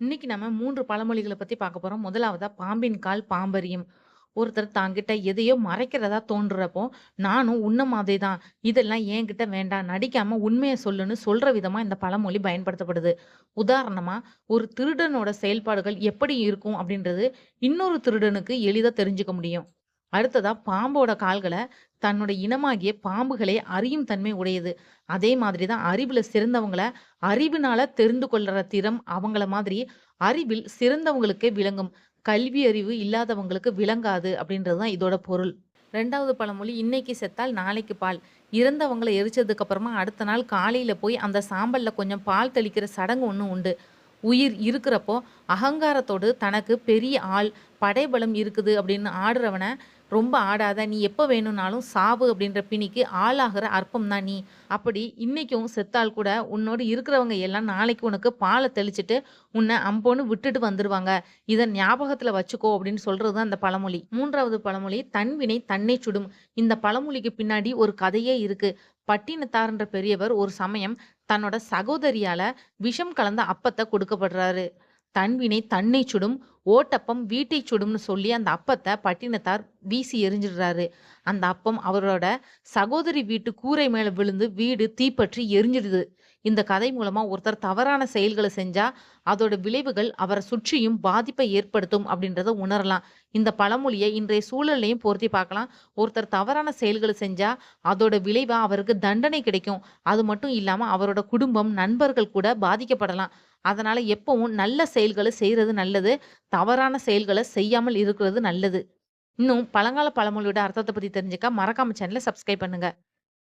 இன்னைக்கு நம்ம மூன்று பழமொழிகளை பத்தி பார்க்க போறோம். முதலாவதா பாம்பின் கால் பாம்பரியும். ஒருத்தர் தாங்கிட்ட எதையோ மறைக்கிறதா தோன்றப்போ, நானும் உன்ன மாதிரி தான். இதெல்லாம் என்கிட்ட வேண்டாம். நடிக்காம உண்மையை சொல்லுன்னு சொல்ற விதமா இந்த பழமொழி பயன்படுத்தப்படுது. உதாரணமா, ஒரு திருடனோட செயல்பாடுகள் எப்படி இருக்கும் அப்படின்றது இன்னொரு திருடனுக்கு எளிதா தெரிஞ்சுக்க முடியும். அடுத்ததா பாம்போட கால்களை தன்னோட இனமாகிய பாம்புகளே அறியும் தன்மை உடையது. அதே மாதிரி தான் அறிவுல சிறந்தவங்கள அறிவினால தெரிந்து கொள்ற திறம் அவங்கள மாதிரி அறிவில் சிறந்தவங்களுக்கே விளங்கும். கல்வி அறிவு இல்லாதவங்களுக்கு விளங்காது அப்படின்றது தான் இதோட பொருள். ரெண்டாவது பழமொழி இன்னைக்கு செத்தால் நாளைக்கு பால். இறந்தவங்களை எரிச்சதுக்கு அப்புறமா அடுத்த நாள் காலையில போய் அந்த சாம்பல்ல கொஞ்சம் பால் தெளிக்கிற சடங்கு ஒன்று உண்டு. உயிர் இருக்கிறப்போ அகங்காரத்தோடு தனக்கு பெரிய ஆள், படைபலம் இருக்குது அப்படின்னு ஆடுறவனை ரொம்ப ஆடாத நீ எப்போ வேணும்னாலும் சாவு அப்படின்ற பிணிக்கு ஆளாகிற அற்பம் தான் நீ. அப்படி இன்னைக்கும் செத்தால் கூட உன்னோடு இருக்கிறவங்க எல்லாம் நாளைக்கு உனக்கு பாலை தெளிச்சுட்டு உன்னை அம்போன்னு விட்டுட்டு வந்துடுவாங்க இதை ஞாபகத்தில் வச்சுக்கோ அப்படின்னு சொல்கிறது தான் அந்த பழமொழி. மூன்றாவது பழமொழி தன்வினை தன்னை சுடும். இந்த பழமொழிக்கு பின்னாடி ஒரு கதையே இருக்குது பட்டினத்தார்ன்ற பெரியவர் ஒரு சமயம் தன்னோட சகோதரியால விஷம் கலந்த அப்பத்தை கொடுக்கப்படுறாரு. தன்வினை தன்னை சுடும், ஓட்டப்பம் வீட்டை சுடும்னு சொல்லி அந்த அப்பத்தை பட்டினத்தார் வீசி எரிஞ்சிடுறாரு அந்த அப்பம் அவரோட சகோதரி வீட்டு கூரை மேல விழுந்து வீடு தீப்பற்றி எரிஞ்சிடுது. இந்த கதை மூலமா ஒருத்தர் தவறான செயல்களை செஞ்சா, அதோட விளைவுகள் அவரை சுற்றியும் பாதிப்பை ஏற்படுத்தும் அப்படின்றத உணரலாம். இந்த பழமொழியை இன்றைய சூழல்லையும் பொருத்தி பார்க்கலாம். ஒருத்தர் தவறான செயல்களை செஞ்சா, அதோட விளைவா அவருக்கு தண்டனை கிடைக்கும். அது மட்டும் இல்லாம அவரோட குடும்பம், நண்பர்கள் கூட பாதிக்கப்படலாம். அதனால எப்பவும் நல்ல செயல்களை செய்கிறது நல்லது. தவறான செயல்களை செய்யாமல் இருக்கிறது நல்லது. இன்னும் பழங்கால பழமொழியோட அர்த்தத்தை பத்தி தெரிஞ்சுக்க மறக்காம சேனலை சப்ஸ்கிரைப் பண்ணுங்க.